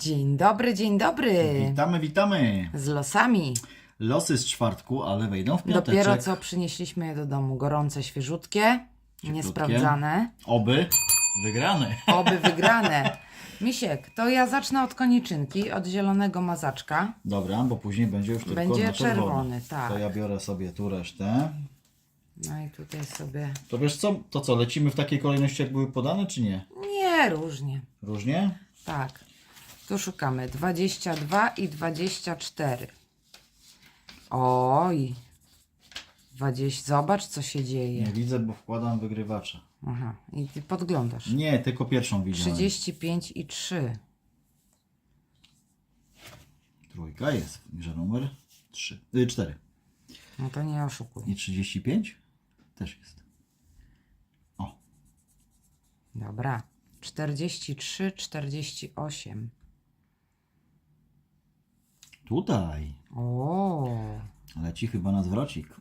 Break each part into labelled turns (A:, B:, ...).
A: Dzień dobry, dzień dobry.
B: Witamy, witamy.
A: Z losami.
B: Losy z czwartku, ale wejdą w piąteczek.
A: Dopiero co przynieśliśmy je do domu. Gorące, świeżutkie, niesprawdzane.
B: Oby wygrane.
A: Oby wygrane. Misiek, to ja zacznę od koniczynki, od zielonego mazaczka.
B: Dobra, bo później będzie już tylko
A: Będzie
B: na czerwono.
A: czerwony, tak.
B: To ja biorę sobie tu resztę.
A: No i tutaj sobie...
B: To wiesz co, to co, lecimy w takiej kolejności jak były podane, czy nie?
A: Nie, różnie.
B: Różnie?
A: Tak. Tu szukamy 22 i 24. Oj. 20. Zobacz, co się
B: Nie
A: dzieje.
B: widzę, bo wkładam wygrywacza.
A: Aha. I ty podglądasz.
B: Nie, tylko pierwszą widziałem.
A: 35 i 3.
B: Trójka jest, że numer 3. Y, 4.
A: No to nie oszukuj.
B: I 35? Też jest. O,
A: Dobra. 43, 48.
B: tutaj.
A: O.
B: Leci chyba na zwrocik.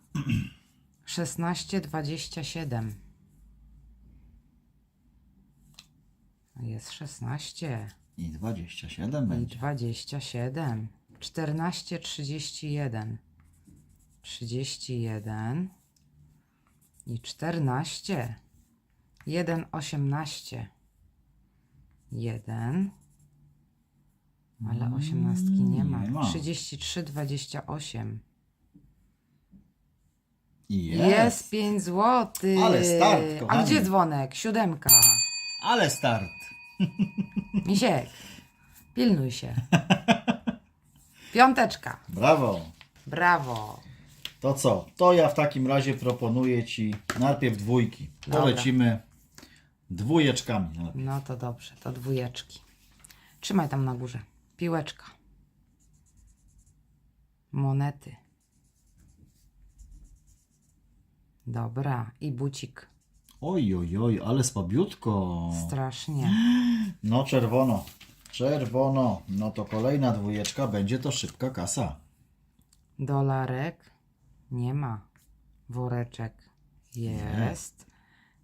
A: 16, 27. Jest 16
B: I 27
A: i
B: będzie.
A: 27. 14, 31. 31 i 14. 1, 18. 1. Ale osiemnastki nie ma.
B: nie ma.
A: 33, 28.
B: I
A: Jest 5 złotych.
B: Ale start,
A: A
B: kochani.
A: gdzie dzwonek? Siódemka.
B: Ale start.
A: Misiek, pilnuj się. Piąteczka.
B: Brawo.
A: Brawo.
B: To co? To ja w takim razie proponuję Ci najpierw dwójki.
A: Dobra.
B: Polecimy dwójeczkami.
A: No to dobrze, to dwójeczki. Trzymaj tam na górze. Piłeczka. Monety. Dobra. I bucik.
B: Oj, oj, oj, ale słabiutko.
A: Strasznie.
B: No czerwono. Czerwono. No to kolejna dwójeczka, będzie to szybka kasa.
A: Dolarek. Nie ma. Woreczek jest.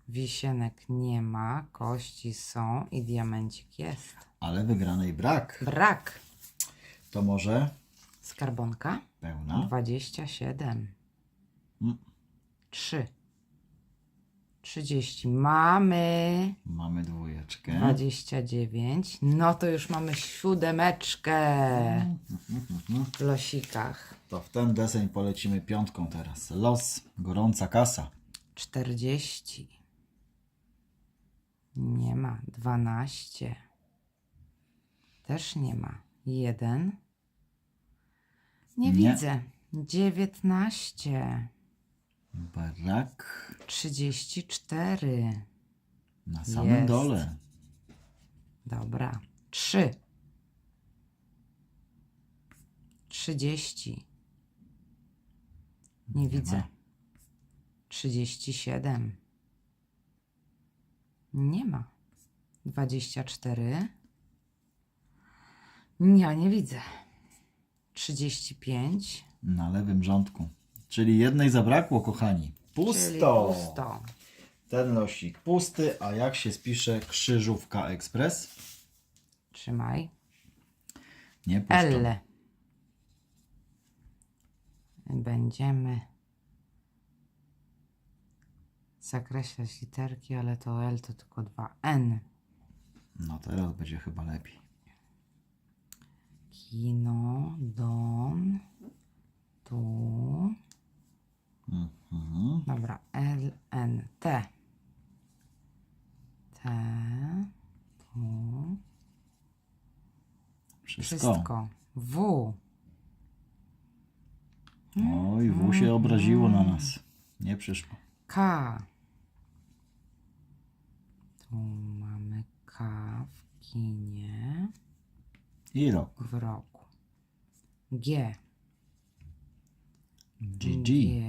A: Wisienek nie ma. Kości są i diamencik jest.
B: Ale wygranej brak.
A: Brak.
B: To może
A: Skarbonka.
B: pełna.
A: 27.
B: Mm.
A: 3. 30. Mamy
B: Mamy dwójeczkę.
A: 29. No to już mamy siódemeczkę w losikach.
B: To w ten deseń polecimy piątką teraz. Los, gorąca kasa.
A: 40. Nie ma. 12. Też nie ma. 1. Nie,
B: Nie.
A: widzę. 19.
B: Brak
A: 34.
B: na samym
A: Jest.
B: dole.
A: Dobra. 3. 30. Nie, widzę.
B: ma.
A: 37. Nie ma. 24. Ja nie widzę. 35.
B: Na lewym rządku. Czyli jednej zabrakło, kochani.
A: Czyli
B: Pusto.
A: pusto.
B: Ten losik pusty, a jak się spisze krzyżówka ekspres?
A: Trzymaj.
B: Nie pusto.
A: L. Będziemy zakreślać literki, ale to L to tylko dwa N.
B: No teraz będzie chyba lepiej.
A: Kino, dom, tu.
B: Mhm.
A: Dobra, L, N, T. T, tu.
B: Wszystko.
A: Wszystko. W.
B: Oj, W się obraziło na nas. Nie przyszło.
A: K. Tu mamy K w kinie
B: I rok.
A: w roku. G.
B: GG.
A: G.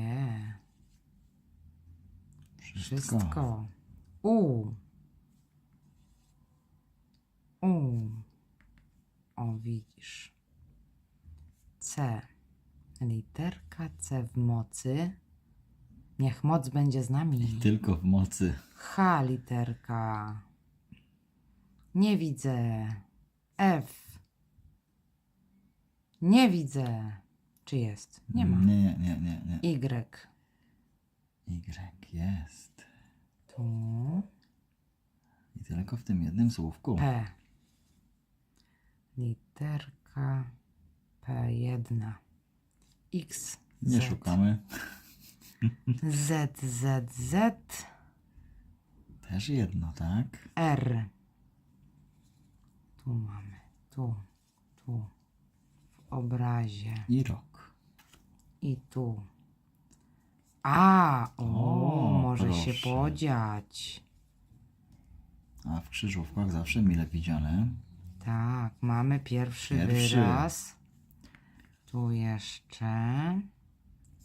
B: Wszystko.
A: Wszystko. U. U. O, widzisz. C. Literka C w mocy. Niech moc będzie z nami.
B: Tylko w mocy.
A: H literka. Nie widzę. F. Nie widzę. Czy jest? Nie ma.
B: Nie, nie, nie, nie, nie.
A: Y.
B: Y jest.
A: Tu.
B: I tylko w tym jednym słówku.
A: P. Literka P1. X.
B: Nie
A: Z.
B: szukamy.
A: Z, Z, Z.
B: Też jedno, tak?
A: R. Tu mamy. Tu. Tu. Obrazie.
B: I rok.
A: I tu. A, o,
B: O,
A: może się
B: proszę.
A: podziać.
B: A w krzyżówkach zawsze mile widziane.
A: Tak, mamy pierwszy,
B: Pierwszy.
A: wyraz. Tu jeszcze.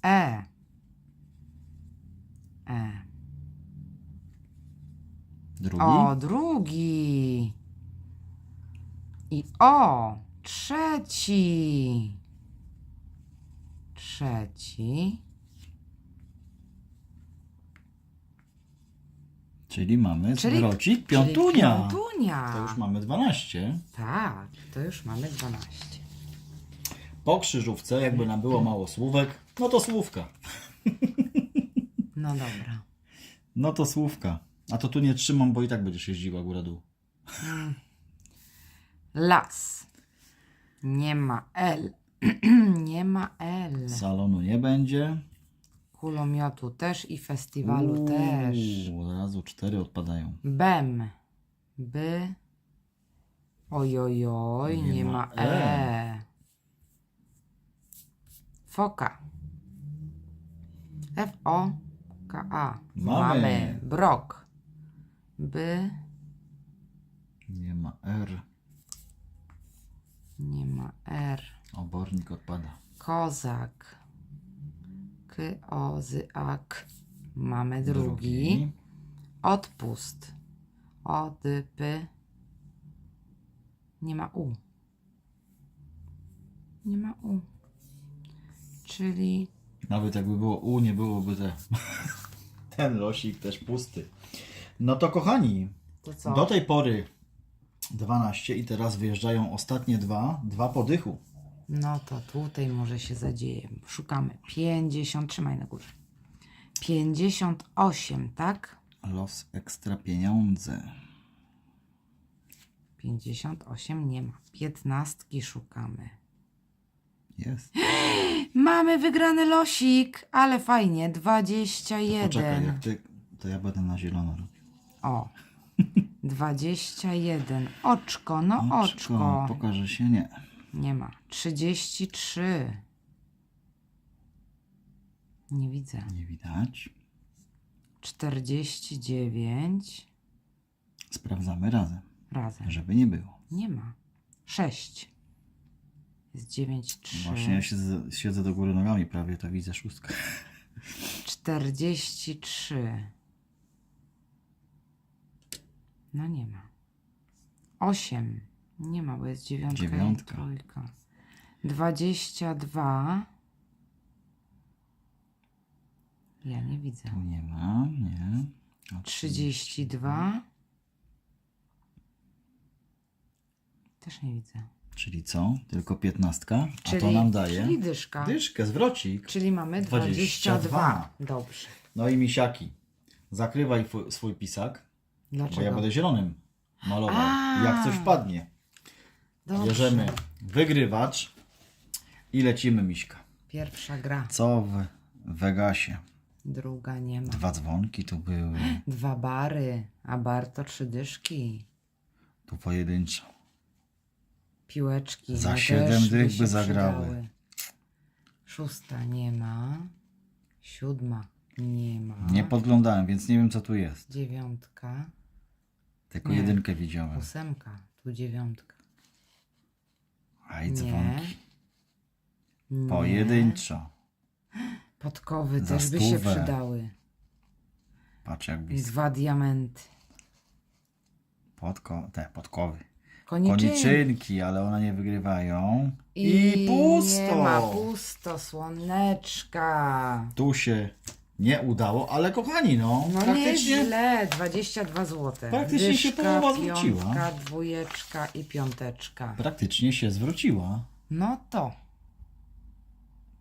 A: E. E.
B: Drugi?
A: O, drugi. I o, trzeci. Trzeci.
B: Czyli mamy
A: Czyli-
B: zwrocik
A: czyli
B: piątunia.
A: Piątunia.
B: To już mamy 12.
A: Tak, to już mamy 12.
B: Po krzyżówce, jakby nam było mało słówek, no to słówka.
A: No dobra.
B: No to słówka. A to tu nie trzymam, bo i tak będziesz jeździła góra-dół.
A: Las. Nie ma L. Nie ma L.
B: Salonu nie będzie.
A: Kulomiotu też i festiwalu
B: Uuu,
A: też.
B: Od razu cztery odpadają.
A: Bem. By. Ojojoj, nie,
B: Nie
A: ma,
B: ma
A: e.
B: E.
A: Foka. F-O-K-A.
B: Mamy.
A: Brok. By.
B: Nie ma R.
A: Nie ma R.
B: Obornik odpada.
A: Kozak. K-o-z-ak. Mamy drugi. Odpust. Odypy. Nie ma U. Nie ma U. Czyli
B: Nawet jakby było U, nie byłoby te... ten losik też pusty. No to kochani,
A: to
B: do tej pory 12 i teraz wyjeżdżają ostatnie dwa, dwa po dychu.
A: No to tutaj może się zadzieje. Szukamy. 50. Trzymaj na górze. 58, tak?
B: Los ekstra pieniądze.
A: 58 nie ma. 15 szukamy.
B: Jest.
A: Mamy wygrany losik, ale fajnie. 21.
B: Poczekaj, jak ty, to ja będę na zielono robił.
A: O. 21. Oczko, no oczko.
B: Pokaże się, nie.
A: Nie ma. 33. Nie widzę.
B: Nie widać.
A: 49.
B: Sprawdzamy razem,
A: Razem.
B: żeby nie było.
A: Nie ma. 6. Jest 9, 3.
B: Właśnie ja siedzę, siedzę do góry nogami prawie, to widzę szóstkę.
A: 43. No nie ma. 8. Nie ma, bo jest dziewiątka,
B: Dziewiątka.
A: i trójka. 22. Ja nie widzę.
B: Tu nie ma, nie. A
A: 32. Też nie widzę.
B: Czyli co? Tylko piętnastka? A
A: Czyli,
B: to nam daje
A: Czyli dyszka.
B: dyszkę, zwrocik.
A: Czyli mamy
B: 22.
A: 22. Dobrze.
B: No i misiaki. Zakrywaj swój pisak, bo
A: Dlaczego?
B: ja będę zielonym malował.
A: A.
B: Jak coś wpadnie.
A: Dobrze.
B: Bierzemy wygrywacz i lecimy miśka.
A: Pierwsza gra.
B: Co w Vegasie?
A: Druga nie ma.
B: Dwa dzwonki tu były.
A: Dwa bary, a bar to trzy dyszki.
B: Tu pojedynczo.
A: Piłeczki.
B: Za
A: no
B: siedem
A: też
B: dych by
A: się
B: zagrały.
A: przydały. Szósta nie ma. Siódma nie ma.
B: Nie podglądałem, więc nie wiem co tu jest.
A: Dziewiątka.
B: Tylko
A: Nie.
B: jedynkę widziałem.
A: Ósemka. Tu dziewiątka.
B: Aj, dzwonki.
A: Nie.
B: Pojedynczo.
A: Podkowy
B: Za
A: też by się
B: stówę.
A: przydały.
B: Patrz jak
A: I
B: blisko.
A: dwa diamenty.
B: Podko te, podkowy.
A: Koniczynki.
B: Koniczynki, ale one nie wygrywają.
A: I,
B: I pusto.
A: Nie ma pusto, słoneczka.
B: Tu się nie udało, ale kochani, no,
A: No
B: praktycznie
A: nieźle, 22 zł.
B: Praktycznie się połowa zwróciła.
A: Piątka, dwójeczka i piąteczka.
B: praktycznie się zwróciła.
A: No to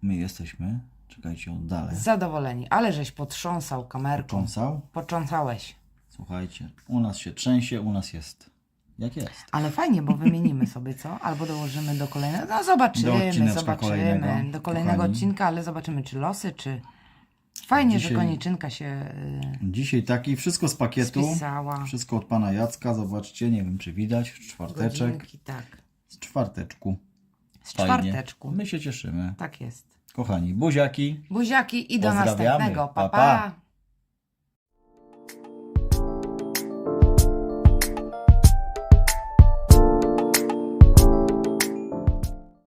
B: My jesteśmy, czekajcie, oddalę.
A: Zadowoleni, ale żeś potrząsał kamerką.
B: Cząsał?
A: Potrząsałeś.
B: Słuchajcie, u nas się trzęsie, u nas jest jak jest.
A: Ale fajnie, bo wymienimy sobie, co? Albo dołożymy do kolejnego. No zobaczymy,
B: Do odcineczka
A: zobaczymy.
B: kolejnego,
A: do kolejnego
B: kochani.
A: odcinka, ale zobaczymy, czy losy, czy. Fajnie, że
B: Dzisiaj-
A: koniczynka się y,
B: Dzisiaj taki, wszystko z pakietu.
A: spisała.
B: Wszystko od pana Jacka, zobaczcie, nie wiem czy widać, czwarteczek.
A: Godzinki, tak.
B: Z czwarteczku.
A: Z
B: Fajnie.
A: czwarteczku.
B: My się cieszymy.
A: Tak jest.
B: Kochani, buziaki.
A: Buziaki i do
B: Pozdrawiamy.
A: następnego. Pa,
B: Pa,
A: pa.
B: pa.